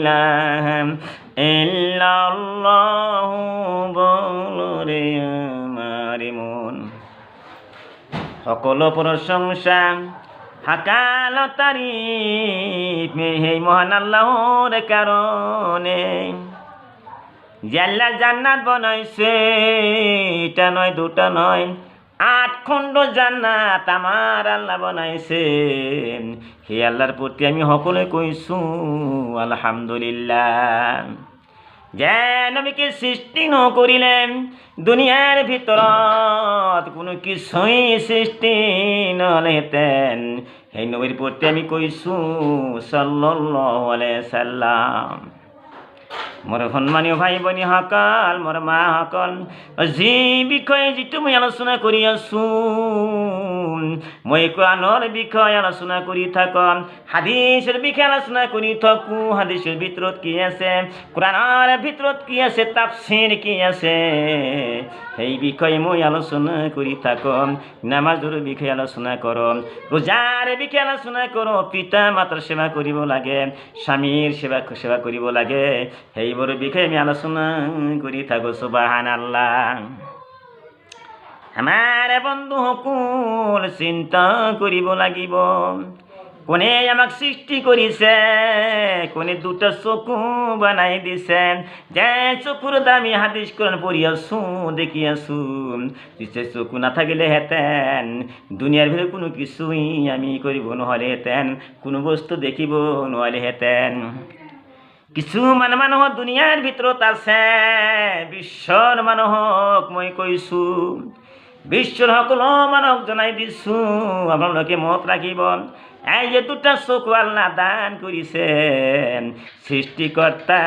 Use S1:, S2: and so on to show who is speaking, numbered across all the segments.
S1: ইলাহ ইল্লাল্লাহু বলো রে আমার মন। সকল প্রশংসা হাকাল তারিফ হে মহান আল্লাহর কারণে। জাল্লা জান্নাত বনাইছে এটা নয়, দুটা নয়, আট খণ্ড জান্নাত আমার আল্লাহ বনাইছে হে আল্লাহর প্রতি আমি সকলে কইছো আলহামদুলিল্লাহ। যে নবীকে সৃষ্টি ন করিলেন, দুনিয়ার ভিতৰত কোনো কিছুই সৃষ্টি নলেতেন সেই নবীর প্রতি আমি কৈছোঁ আলাইহি সাল্লাম। মোৰ সন্মানীয় ভাই ভনী সকল মোৰ মাসকল যি বিষয়ে যিটো মই আলোচনা কৰি আছো মই কোৰাণৰ বিষয়ে আলোচনা কৰি থাকম হাদিছৰ বিষয়ে আলোচনা কৰি থাকো। হাদিছৰ ভিতৰত কি আছে? কোৰাণৰ ভিতৰত কি আছে? তাফসীৰ কি আছে? সেই বিষয়ে মই আলোচনা কৰি থাকম নামাজৰ বিষয়ে আলোচনা কৰম ৰোজাৰ বিষয়ে আলোচনা কৰোঁ পিতা মাতাৰ সেৱা কৰিব লাগে স্বামীৰ সেৱা সেৱা কৰিব লাগে। সেইবোৰৰ বিষয়ে আমি আলোচনা কৰি থাকোঁ সুবাহান আল্লাহ আমাৰ বন্ধু সকল চিন্তা কৰিব লাগিব। কোনে আমাক সৃষ্টি কৰিছে কোনে দুটা চকু বনাই দিছে। যে চকুৰ দামী হাদিছ কোরআন পড়ি আছো, দেখি আছো। পিছে চকু নাথাকিলে হেতেন দুনিয়ার ভিতরে কোনো কিছুই আমি কৰিব হেতেন কোনো বস্তু দেখিব নোৱাৰিলে হেতেন কিছুমান মানুহ দুনিয়াৰ ভিতৰত আছে। বিশ্বৰ মানুহক মই কৈছোঁ। বিশ্বৰ সকলো মানুহক জনাই দিছোঁ। আপোনালোকে মনত ৰাখিব। এই যে দুটা চকু আল্লাহ দান কৰিছে সৃষ্টিকৰ্তা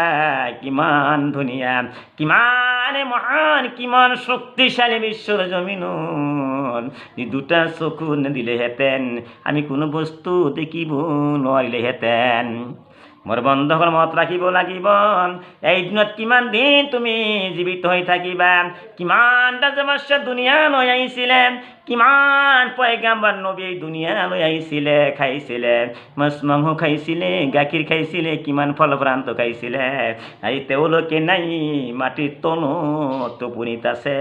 S1: কিমান ধুনীয়া, কিমান মহান, কিমান শক্তিশালী বিশ্বৰ জমিনত। এই দুটা চকু নিদিলেহেঁতেন, আমি কোনো বস্তু দেখিব নোৱাৰিলেহেঁতেন। মোৰ বন্ধুসকল মনত ৰাখিব লাগিব। এই দিনত কিমান দিন তুমি জীৱিত হৈ থাকিবা? কিমানটা সমস্যা দুনিয়ালৈ আহিছিলে? কিমান পয়গাম্বাৰ নবী এই দুনিয়ালৈ আহিছিলে, খাইছিলে? মাছ মাংস খাইছিলে, গাখীৰ খাইছিলে, কিমান ফলভ্ৰান্ত খাইছিলে? আজি তেওঁলোকে নাই, মাটিৰ তলত টোপনিত আছে।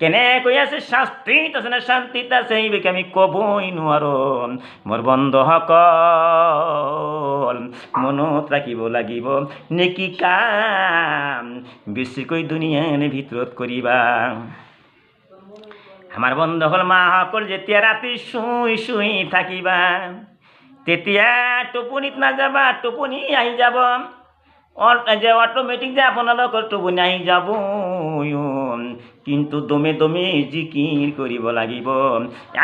S1: কেনেকৈ আছে? শাস্তিত আছে নে শান্তিত আছে? এই বিষয়ে আমি ক'বই নোৱাৰোঁ। মোৰ বন্ধুসকল মনত ৰাখিব লাগিব। নেকি কাম? বেছিকৈ দুনিয়াৰ ভিতৰত কৰিবা। আমাৰ বন্ধুসকল মাসকল যেতিয়া ৰাতি শুই শুই থাকিবা। তেতিয়া টোপনিত নাযাবা, টোপনি আহি যাব। যে অটোমেটিক যে আপোনালোকৰ টোপনি আহি যাব কিন্তু দমে দমে জিকিৰ কৰিব লাগিব।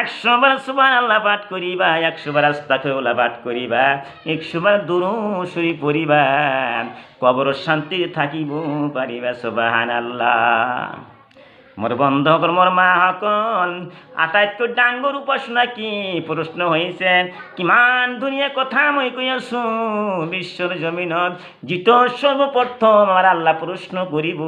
S1: একশোবাৰ সুবান আল্লাহ পাঠ কৰিবা একশোবাৰ আস্তাফেউলা পাঠ কৰিবা একশোবাৰ দুৰুচুৰি পড়িবা, কবর শান্তিৰে থাকিব পারিবা সুবাহান আল্লাহ। মোৰ বন্ধুসকল মোৰ মাসকল আটাইতকৈ ডাঙৰ উপাসনা কি? প্ৰশ্ন হৈছে কিমান ধুনীয়া কথা মই কৈ আছোঁ বিশ্বৰ জমিনত যিটো সৰ্বপ্ৰথম আমাৰ আল্লাহ প্ৰশ্ন কৰিব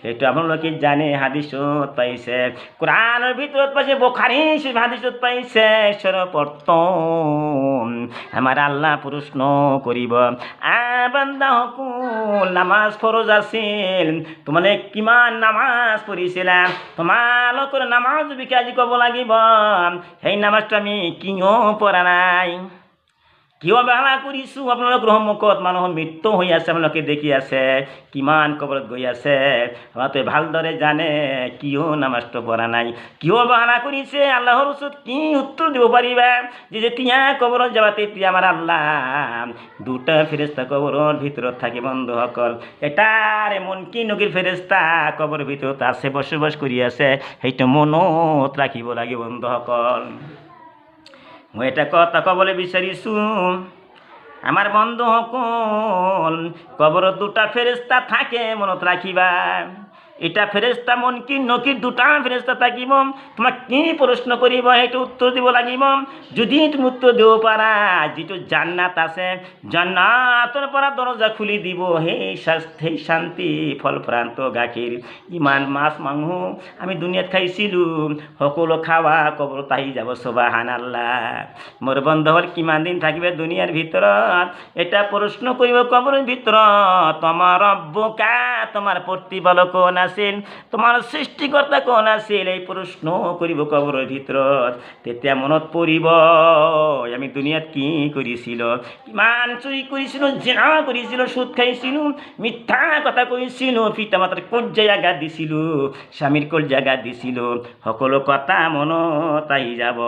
S1: সেইটো আপোনালোকে জানে হাদিছত পাইছে। কোরআনের ভিতৰত পাইছে, বোখারি হাদিছত পাইছে, সর্বপ্রথম আমাৰ আল্লাহ প্ৰশ্ন কৰিব আ বান্দা সকল নামাজ ফৰজ আছিল। তোমালে কিমান নামাজ পঢ়িছিলা? তোমালোকৰ নামাজ বিকাজি ক'ব লাগিব। সেই নামাজটো আমি কিয় পৰা নাই? কিয় বেলা কৰিছোঁ আপোনালোকৰ সন্মুখত মানুহৰ মৃত্যু হৈ আছে, আপোনালোকে দেখি আছে, কিমান কবৰত গৈ আছে। আপোনালোকে ভালদৰে জানে কিয় নামাজটো পৰা নাই। কিয় বাহানা কৰিছে? আল্লাহৰ ওচৰত কি উত্তৰ দিব পাৰিবা? যে যেতিয়া কবৰত যাবা, তেতিয়া আমাৰ আল্লাহ দুটা ফেৰেস্তা কবৰৰ ভিতৰত থাকে বন্ধুসকল এটাৰ এমন কি নগীৰ ফেৰেস্তা কবৰৰ ভিতৰত আছে, বসবাস কৰি আছে। সেইটো মনত ৰাখিব লাগে বন্ধুসকল মই এটা কথা ক'বলৈ বিচাৰিছোঁ আমার বন্ধু হকল কবর দুটা ফেরেস্তা থাকে মনত রাখিবা। এটা ফেরেস্তা মন কি নকি দুটা ফেরেস্তা থাকিব। তোমাক কি প্রশ্ন করিব সেইটো উত্তর দিব লাগিব। যদি তুমি উত্তর দিব পাৰা যিটো জান্নাত আছে জান্নাতৰ পৰা দরজা খুলি দিব, সেই সেই শান্তি ফলপ্ৰান্ত গাখীৰ। ইমান মাছ, মাংস আমি দুনিয়াত খাইছিলোঁ। সকলো খাৱা কবৰত আহি যাব চবাহান আল্লাহ মোৰ বন্ধুসকল কিমান দিন থাকিবে দুনিয়াৰ ভিতৰত? এটা প্ৰশ্ন কৰিব কবৰৰ ভিতৰত তোমাৰ বোকা তোমাৰ প্ৰতিপালক কোন আছিল তোমাৰ সৃষ্টিকৰ্তা কোন আছিল এই প্ৰশ্ন কৰিব কবৰৰ ভিতৰত তেতিয়া মনত পৰিব আমি দুনিয়াত কি কৰিছিলোঁ কিমান চুৰি কৰিছিলোঁ জেনা কৰিছিলোঁ সুদ খাইছিলোঁ, মিথ্যা কথা কৈছিলোঁ পিতা মাতাৰ কজ্জাই আঘাত দিছিলোঁ স্বামীৰ কজ্জা আঘাত দিছিলোঁ। সকলো কথা মনত আহি যাব।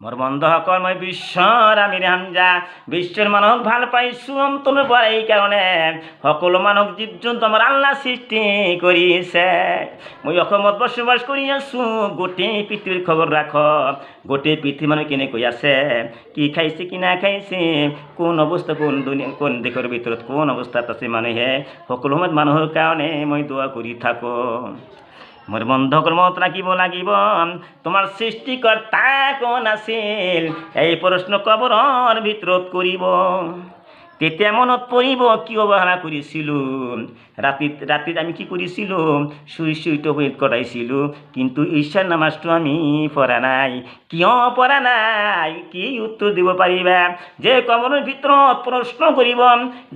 S1: মোৰ বন্ধুসকল মই বিশ্বৰ আমিৰ হামজা। বিশ্বৰ মানুহক ভালো পাইছো পাইছোঁ অন্তৰৰ পৰা এইকাৰণে সকলো মানুহক জীৱ জন্তু আমাৰ আল্লাহ সৃষ্টি কৰিছে মই অসমত বসবাস কৰি আছোঁ গোটেই পৃথিৱীৰ খবৰ ৰাখ। গোটেই পৃথিৱীৰ মানুহ কেনেকৈ আছে? কি খাইছে, কি নাখাইছে কোন অৱস্থা, কোন দুনিয়া, কোন দেশৰ ভিতৰত কোন অৱস্থাত আছে মানুহে? সকলো সময়ত মানুহৰ কাৰণে মই দোৱা কৰি থাকোঁ। মোৰ বন্ধ মত ৰাখিব লাগিব। তোমাৰ সৃষ্টিকৰ্তা কোন আছিল? এই প্ৰশ্ন কবৰৰ ভিতৰত কৰিব তেতিয়া মনত পৰিব কি অৱহেলা কৰিছিলোঁ? ৰাতিত ৰাতিত আমি কি কৰিছিলোঁ? শুই শুই কটাইছিলোঁ। কিন্তু ঈশাৰ নামাজটো আমি পঢ়া নাই। কিয় পঢ়া নাই? কি উত্তৰ দিব পাৰিবা? যে কবৰৰ ভিতৰত প্ৰশ্ন কৰিব,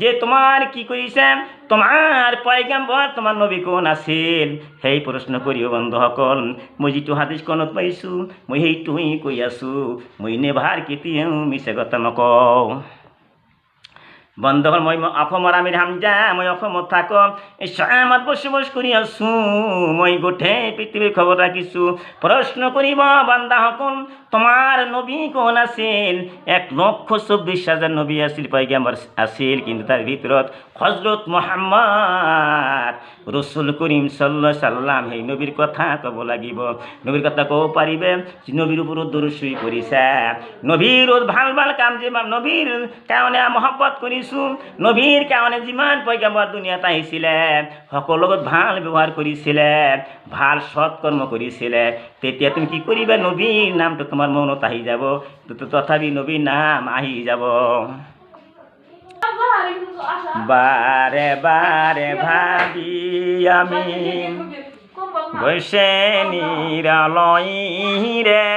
S1: যে তোমাৰ কি কৰিছে? তোমাৰ পয়গাম্বৰ, তোমাৰ নবী কোন আছিল? সেই প্ৰশ্ন কৰিব, বন্ধুসকল। মই যিটো হাদিছখনত পাইছোঁ, মই সেইটোৱেই কৈ আছোঁ। মই নেভাৰ কেতিয়াও মিছা কথা নকওঁ। বন্ধুসকল মই অসমৰ আমিৰ হামজা, মই অসমত থাকো। এই বসবাস কৰি আছোঁ। মই গোটেই পৃথিৱীৰ খবৰ ৰাখিছোঁ। প্ৰশ্ন কৰিব বান্দাসকল, তোমাৰ নবী কোন আছিল? এক লক্ষ চৌব্বিছ হাজাৰ নবী আছিল, পয়গাম্বৰ আছিল, কিন্তু তাৰ ভিতৰত হজৰত মোহাম্মদ। রসুল করিম সাল্লা সাল্লাম সেই নবীর কথা ক'ব লাগিব। নবীর কথা ক'ব পাৰিবে যে নবীৰ ওপৰত দৰচুই কৰিছে নবীৰ ভালো ভালো কাম যিমান নবীৰ কাৰণে মহব্বত কৰিছোঁ নবীৰ কাৰণে যিমান পৈগামৰ দুনিয়াত আহিছিলে সকলো লগত ভালো ব্যৱহাৰ কৰিছিলে ভালো সৎকৰ্ম কৰিছিলে তেতিয়া তুমি কি কৰিবা নবীৰ নামটো তোমাৰ মনত আহি যাব। তথাপি নবীৰ নাম আহি যাব। বারে বারে ভাবি আমি বসে নিরালয় রে।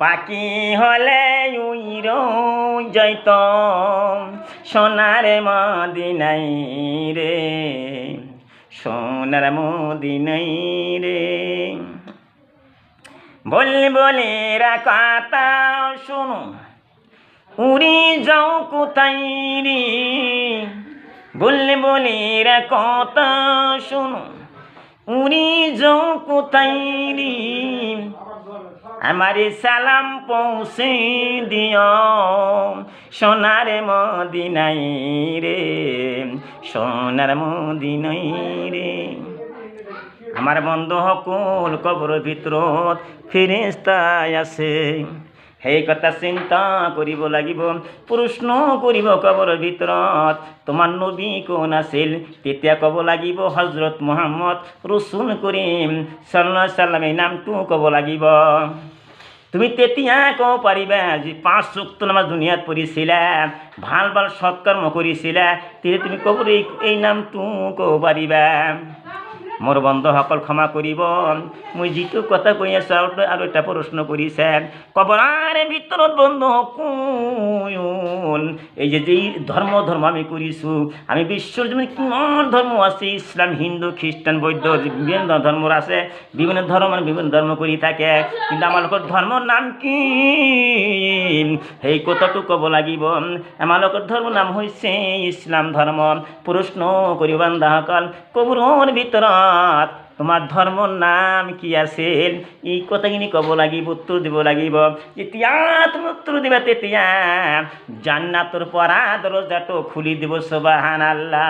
S1: পাখি হলে উইর জৈত সোনার মদিনাই রে, সোনার মদিনাই রে। বলি বলি কথা শোনো। উড়ি যাও কোথায় রে? বললে, বলি কথা শোনো। উড়ি যাও কোথায় আমার সালাম পৌঁছে দিও, সোনার মদিনাই রে, সোনার মদিনাই রে। আমার বন্ধু সকল কবৰৰ ভিতৰত ফিৰিস্তাই আছে। সেই কথা চিন্তা কৰিব লাগিব প্ৰশ্ন কৰিব কবৰৰ ভিতৰত তোমাৰ নবী কোন আছিল? তেতিয়া ক'ব লাগিব হজৰত মোহাম্মদ ৰচুল কৰিম চাল্লা চাল্লাম নামটো ক'ব লাগিব। তুমি তেতিয়া ক'ব পাৰিবা যে পাঁচ চুক্ত নামাজ দুনিয়াত পঢ়িছিলা, ভালো ভালো সৎকৰ্ম কৰিছিলা, তেতিয়া তুমি ক'ব এই নামটো ক'ব পাৰিবা। মোৰ বন্ধুসকল ক্ষমা কৰিব মই যিটো কথা কৈ আছোঁ আৰু আৰু এটা প্ৰশ্ন কৰিছে কবৰাৰে ভিতৰত বন্ধু সকল এই যে যেই ধৰ্ম ধৰ্ম আমি কৰিছোঁ আমি বিশ্বৰ যিমান কিমান ধৰ্ম আছে? ইছলাম হিন্দু খ্ৰীষ্টান বৌদ্ধ, বিভিন্ন ধৰ্মৰ আছে, বিভিন্ন ধৰ্ম মানে বিভিন্ন ধৰ্ম কৰি থাকে। কিন্তু আমালোকৰ ধৰ্মৰ নাম কি? সেই কথাটো ক'ব লাগিব? আমালোকৰ ধৰ্মৰ নাম হৈছে ইছলাম ধৰ্ম প্ৰশ্ন কৰিব বান্ধাসকল কবৰৰ ভিতৰত তোমাৰ ধৰ্মৰ নাম কি আছিল? এই কথাখিনি ক'ব লাগিব উত্তৰ দিব লাগিব। যেতিয়া তুমি উত্তৰ দিবা তেতিয়া। জান্নাতৰ পৰা দৰজাটো খুলি দিব চবাহান আল্লাহ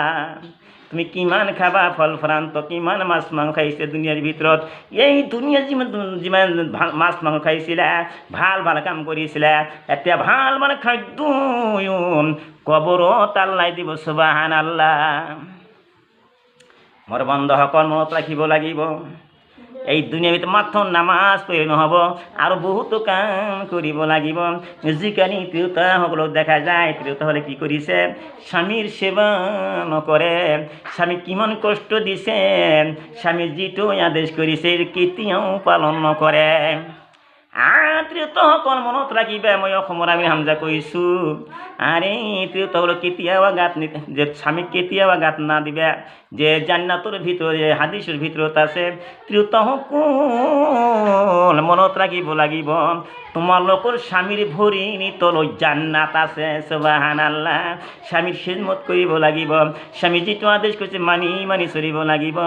S1: তুমি কিমান খাবা, ফল ফ্ৰান্ত, কিমান মাছ মাংস খাইছে দুনিয়াৰ ভিতৰত? এই দুনিয়াৰ যিমান যিমান মাছ মাংস খাইছিলা, ভালো ভালো কাম কৰিছিলা, এতিয়া ভালো ভালো খাদ্য কবৰত আল্লাই দিব চুবাহান আল্লাহ মোৰ বন্ধসকল মনত ৰাখিব লাগিব। এই দুনিয়াৰ ভিতৰত মাত্ৰ নামাজ পঢ়ি নহ'ব আৰু বহুতো কাম কৰিব লাগিব। যিকানি তিৰোতাসকলক দেখা যায় তিৰোতাসকলে কি কৰিছে স্বামীৰ সেৱা নকৰে। স্বামী কিমান কষ্ট দিছে? স্বামী যিটো আদেশ কৰিছে কেতিয়াও পালন নকৰে। তিৰোতাসকল মনত ৰাখিবা মই অসমৰ আমি হামজা কৈছোঁ। আৰে তিৰোতাসকলক কেতিয়াও গাত নি যে স্বামীক কেতিয়াও গাত নাদিবা যে জান্নাতৰ ভিতৰত হাদিছৰ ভিতৰত আছে। তিৰোতাসকল মনত ৰাখিব লাগিব? তোমালোকৰ স্বামীৰ ভৰি তলত জান্নাত আছে চবাহান আল্লাহ স্বামীৰ খেদমত কৰিব লাগিব। স্বামী যিটো আদেশ কৰিছে মানি মানি চলিব লাগিব।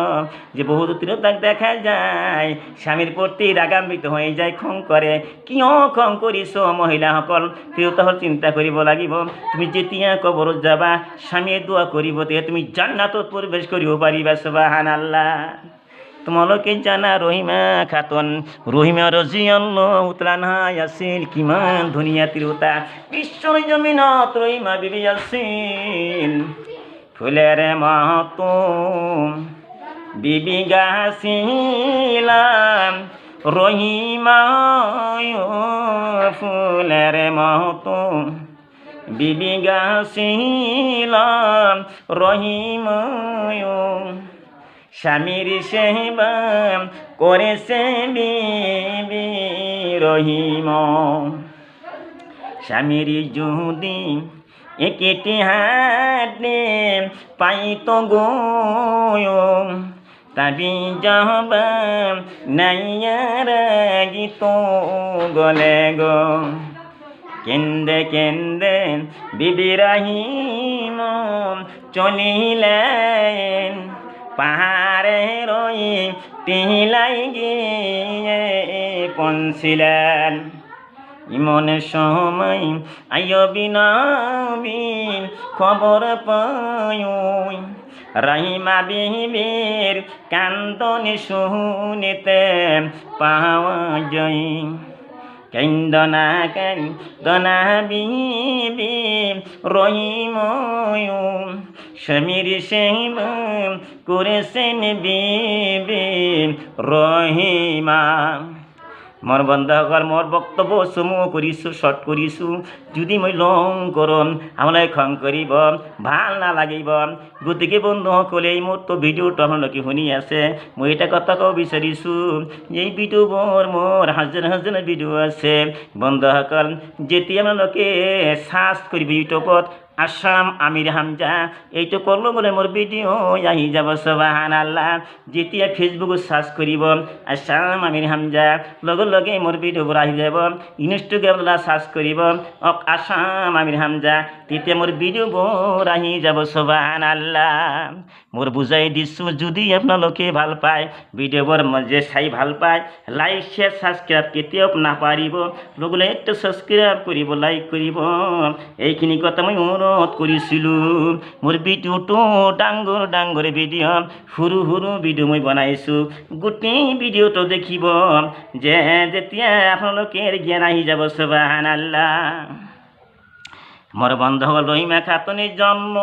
S1: যে বহুতো তিৰোতাক দেখা যায় স্বামীৰ প্ৰতি ৰাগান্বিত হৈ যায় খং কৰে কিয় খং কৰিছ মহিলাসকল? তিৰোতাসকল চিন্তা কৰিব লাগিব। তুমি যেতিয়া কবৰত যাবা, স্বামীয়ে দোৱা কৰিব তেতিয়া তুমি জান্নাতত প্ৰৱেশ কৰিব পাৰিবা চবাহান আল্লাহ তোমালোকে জানা ৰহিমা খাতন। ৰহিমা ৰজিয়াল্লাহ উতলানহাই আছিল কিমান ধুনীয়া তিৰোতা বিশ্বৰ জমিনত ৰহিমা বিবি আছিল ফুলেৰে মাহতুম বিবি গাছিলাম। রহিমা ফুলের মতো বিবি গাছিলাম। রহিম স্বামীর সেবা করেছে বিবি রহিম। স্বামীর যদি একটি হাতে পাইত গোয় তাবি যাব নাইয়ার গীত গলে গো। কেন্দে কেন্দে বিবিরাহিম চলিলেন। পাহাড়ে রই তিলাই গিয়ে পৌঁছিলেন ইমন সময় আয়বি নবীন খবর পায় রহিমা বিবির কান্দনি শুনিতে পাওয়া যায়। কেন্দনা কেন্দনা বিবি রহিময়? সমীর সেব করেছেন বিবি রহিমা। মোৰ বন্ধুসকল মোৰ বক্তব্য চমু কৰিছোঁ শ্বৰ্ট কৰিছোঁ যদি মই লং কৰম আমালৈ খং কৰিব ভালো নালাগিব গতিকে বন্ধুসকলে মোৰতো ভিডিঅ'টো আপোনালোকে শুনি আছে। মই এটা কথা ক'ব বিচাৰিছোঁ, এই ভিডিঅ'বোৰ মোৰ হাজাৰ হাজাৰ ভিডিঅ' আছে। বন্ধুসকল যেতিয়া আপোনালোকে চাৰ্চ কৰিব ইউটিউবত আছাম আমিৰ হামজা এইটো কৰলো গ'লে মোৰ ভিডিঅ' আহি যাব চবাহান আল্লাহ যেতিয়া ফেচবুকত চাৰ্চ কৰিব আছাম আমিৰ হামজা, লগে লগে মোৰ ভিডিঅ'বোৰ আহি যাব। ইনষ্টাগ্ৰাম চাৰ্চ কৰিব অক আছাম আমিৰ হামজা তেতিয়া মোৰ ভিডিঅ'বোৰ আহি যাব চবাহান আল্লাহ মোৰ বুজাই দিছোঁ, যদি আপোনালোকে ভালো পায় ভিডিঅ'বোৰ যে চাই ভালো পায় লাইক শ্বেয়াৰ ছাবস্ক্ৰাইব কেতিয়াও নাপাৰিব লগলে একটা ছাবস্ক্ৰাইব কৰিব লাইক কৰিব এইখিনি কথা মই অনুৰোধ কৰিছিলোঁ মোৰ ভিডিঅ'টো ডাঙৰ ডাঙৰ ভিডিঅ' সৰু সৰু ভিডিঅ' মই বনাইছোঁ। গোটেই ভিডিঅ'টো দেখিব যে যেতিয়া আপোনালোকে জ্ঞান আহি যাব চবাহান আল্লাহ মোৰ হল ৰহিমা খাতনিৰ জন্ম।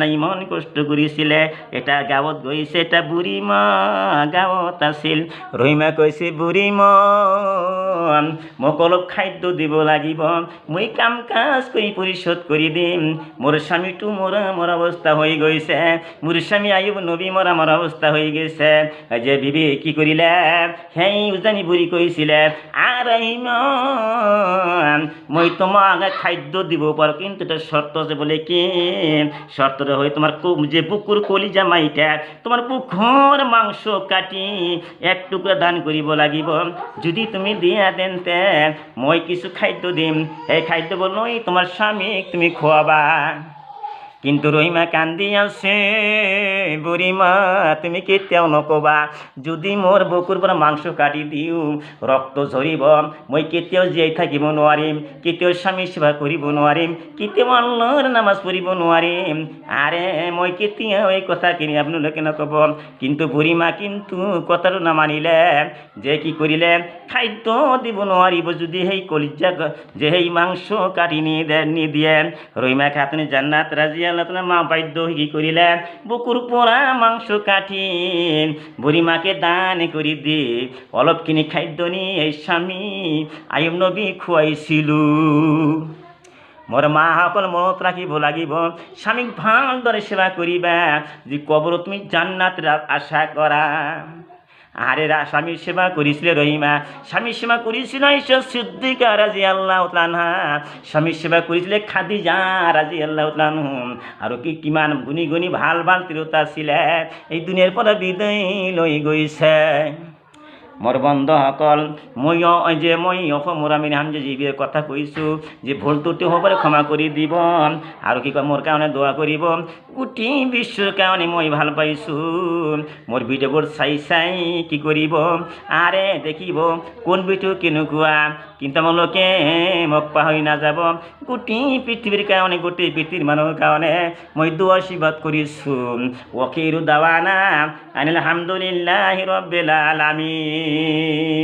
S1: নাই ইমান কষ্ট কৰিছিলে এটা গাঁৱত গৈছে এটা বুঢ়ী মা গাঁৱত আছিল। ৰহিমা কৈছে বুঢ়ী মা মোক অলপ খাদ্য দিব লাগিব। মই কাম কাজ কৰি পৰিশোধ কৰি দিম। মোৰ স্বামীটো মৰা মৰা অৱস্থা হৈ গৈছে। মোৰ স্বামী আয়ুব নবী মৰা মৰা অৱস্থা হৈ গৈছে। যে বিবি কি কৰিলে? সেই উজানি বুঢ়ী কৈছিলে, আৰু মই তোমাক খাদ্য দিব পাৰোঁ, কিন্তু এটা শর্ত আছে বলে কি? শর্তটা হয় তোমার যে বুকুর কলিজা মাইটা তোমার বুকুর মাংস কাটি এক টুকরা দান কৰিব লাগিব। যদি তুমি দিয়া তেন্তে মই কিছু খাদ্য দিম। সেই খাদ্যবোৰ লৈ তোমাৰ স্বামীক তুমি খুৱাবা। কিন্তু রহিমা কান্দি আছে বুড়িমা তুমি কেতিয়াও নকবা। যদি মোৰ বুকুৰ পৰা মাংস কাটি দিওঁ, ৰক্ত ঝৰিব, মই কেতিয়াও জীয়াই থাকিব নোৱাৰিম, কেতিয়াও স্বামী সেৱা কৰিব নোৱাৰিম, কেতিয়াও আল্লাহৰ নামাজ পঢ়িব নোৱাৰিম। আৰে, মই কেতিয়াও এই কথাখিনি আপোনালোকে নক'ব। কিন্তু বুঢ়ীমা কিন্তু কথাটো নামানিলে, যে কি কৰিলে? খাদ্য দিব নোৱাৰিব, যদি সেই কলিজা, যে সেই মাংস কাটি নিদে নিদিয়ে। ৰহিমা খাতুনি জান্নাত ৰাজি আল্লাহ তালা মা বাধ্য হৈ কি কৰিলে বুকুৰ পৰা মাংস কাটি বুঢ়ীমাকে দান কৰি দি। অলপখিনি খাদ্য নি এই স্বামী আয়ুব নবী খুৱাইছিলোঁ মোৰ মাসকল মনত ৰাখিব লাগিব। স্বামীক ভালদৰে সেৱা কৰিবা যি কবৰত তুমি জান্নাত আশা কৰা আরে রা স্বামীর সেবা করিছিলে রহিমা। স্বামীর সেবা করিছিল ঈশ্বর সিদ্দিকা রাজি আল্লাহ উতলানহা স্বামীর সেৱা কৰিছিলে খাদিজা রাজি আল্লাহ তানহু আৰু কি কিমান গুণী গুণী ভালো ভালো তিরতা আছিলে এই দুনিয়ার পৰা বিদায় লই গৈছে মোৰ বন্ধুসকল ময়ো যে মই আমি আমিৰ হামজে যিবিলাক কথা কৈছোঁ যে ভুল ত্ৰুটি হ'ব পাৰে ক্ষমা কৰি দিব আৰু কি কয় মোৰ কাৰণে দোৱা কৰিব গোটেই বিশ্বৰ কাৰণে মই ভালো পাইছোঁ মোৰ ভিডিঅ'বোৰ চাই চাই কি কৰিব আৰে দেখিব, কোন ভিডিঅ' কেনেকুৱা কিন্তু আপোনালোকে মোক পাহৰি নাযাব গোটেই পৃথিৱীৰ কাৰণে গোটেই পৃথিৱীৰ মানুহৰ কাৰণে মই দু আশীৰ্বাদ কৰিছোঁ ৱকিৰু দাৱানা আনিল হামদুলিল্লাহি ৰব্বিল আলামিন।